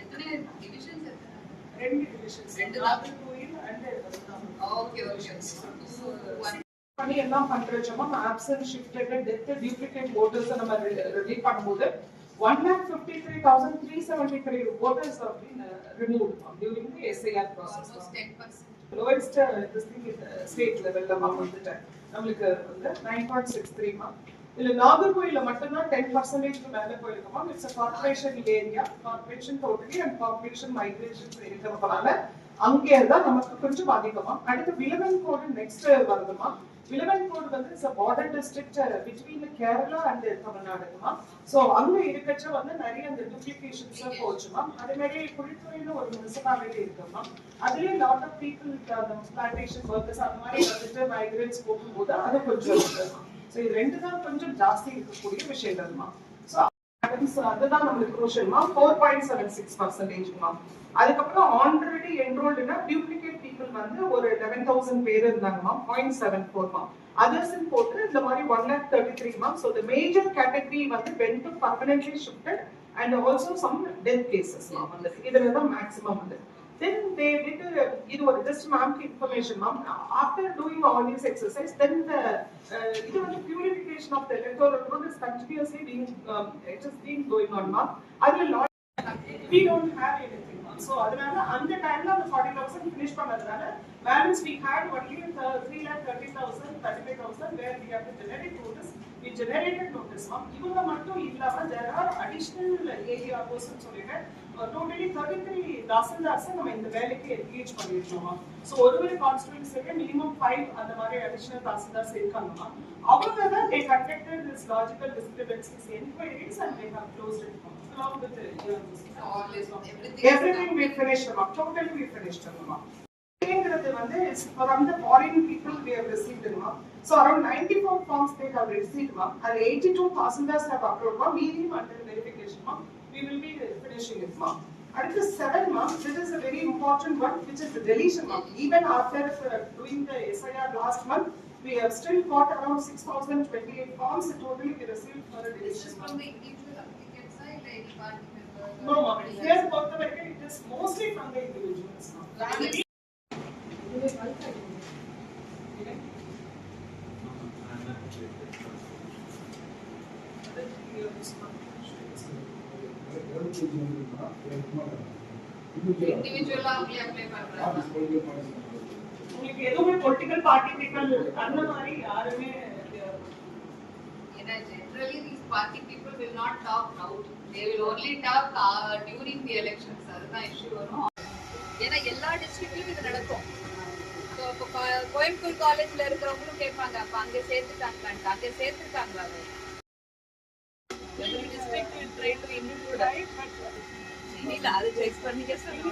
எத்தனை? ரெண்டு டிவிஷன்ஸ் ரெண்டு ரெண்டு. நாகர்கோயில் அண்ட். Two, one. பண்ணி எல்லாம் பண்றோமா absent shifted death duplicate voters நம்ம ரிலீவ் பண்ணும்போது one lakh fifty three thousand three seventy three voters அப்படின்னு remove during the SIR process Almost ten percent. Lowest this thing state லெவல்ல மா வந்துட்டேன் நம்மளுக்கு வந்து நைன் பாயிண்ட் சிக்ஸ் த்ரீ மா இதுல நாகர்கோயில மட்டும்தான் டென் பர்சன்டேஜ்க்கு மேல போயிருக்கோமா? It's a corporation area corporation totally and corporation migration இருக்கிறதுனால அங்கே தான் நமக்கு கொஞ்சம் அதிகமா. அடுத்து விலவன் கோடு நெக்ஸ்ட் வருதுமா? விலவன் கோடு வந்து it's border district between Kerala and தமிழ்நாடுமா so அங்க இருக்கச்ச வந்து நிறைய அந்த டூப்ளிகேஷன்ஸ் போச்சுமா அதே மாதிரி குழித்துறையில ஒரு முனிசிபாலிட்டி இருக்குமா அதுலயே lot of people plantation workers அந்த மாதிரி வந்துட்டு மைக்ரேட்ஸ் போகும்போது அது கொஞ்சம் இருக்குமா ஸோ இது ரெண்டு தான் கொஞ்சம் ஜாஸ்தி இருக்கக்கூடிய விஷயங்கள்மா ஸோ அதுதான் நம்மளுக்கு குரூஷல்மா ஃபோர் பாயிண்ட் செவன் சிக்ஸ் பர்சன்டேஜ்மா அதுக்கப்புறம் ஆல்ரெடி என்ரோல்டுனா டியூப்ளிகேட் பீப்புள் வந்து ஒரு லெவன் தௌசண்ட் பேர் இருந்தாங்கம்மா பாயிண்ட் செவன் ஃபோர்மா அதர்ஸ் போட்டு இந்த மாதிரி one lakh thirty three ma'am so the major category வந்து when to permanently shifted and also some death cases ma'am வந்து இதுல தான் மேக்ஸிமம் வந்து. Then they did a, you know, just ma'am information ma'am after doing all these exercise then the uh, you know, the purification of the electoral roll is continuously being um, it has been going on ma'am அதுல lot we don't have anything ma'am so அதனால அந்த டைம்ல அந்த 40000 finish பண்ணதுனால balance we had only uh, 3 lakh 30000 35000 where we have to generate notice we generated ma'am இவங்க மட்டும் இல்லாம there are additional area person சொல்லிட்டு டோட்டலி தேர்ட்டி த்ரீ தாசில்தார்ஸ் நம்ம இந்த வேலைக்கு என்கேஜ் பண்ணிருக்கோமா ஸோ ஒரு ஒரு கான்ஸ்டுவன்சிக்கு மினிமம் ஃபைவ் அந்த மாதிரி அடிஷனல் தாசில்தார்ஸ் இருக்காங்கம்மா அவங்க தான் they conducted this logical discrepancies enquiries and they have closed it along with the this, everything. everything we finished them up totally we finished them up ங்கிறது வந்து is from the foreign people we have received them up so around 94 forms they have received ma'am and 82 passengers have approved ma'am medium under verification ma'am we will be finishing it ma'am அடுத்து seven ma'am this is a very important one which is the deletion ma'am even after uh, doing the SIR last month we have still got around 6028 forms totally we received for a This deletion is ma'am. from the individual applicant side, like party member. No, ma'am. Here, பொறுத்த வரைக்கும் it is mostly from the individuals, உங்களுக்கு எதுவுமே political party people அந்த மாதிரி யாருமே ஏன்னா party people will not talk loud. They will only talk uh, during the elections. அதுதான் வரும். ஏன்னா எல்லா டிஸ்ட்ரிக்ட்லயும் இது நடக்கும் ஸோ இப்போ கோயம்புத்தூர் காலேஜ்ல இருக்கிறவங்களும் கேட்பாங்க அப்ப அங்க சேர்த்துட்டாங்களான்ட்டு அங்க சேர்த்துருக்காங்களா with respect to try to improve good right but ఇది లాల్ చెక్స్ పని చేస్తాను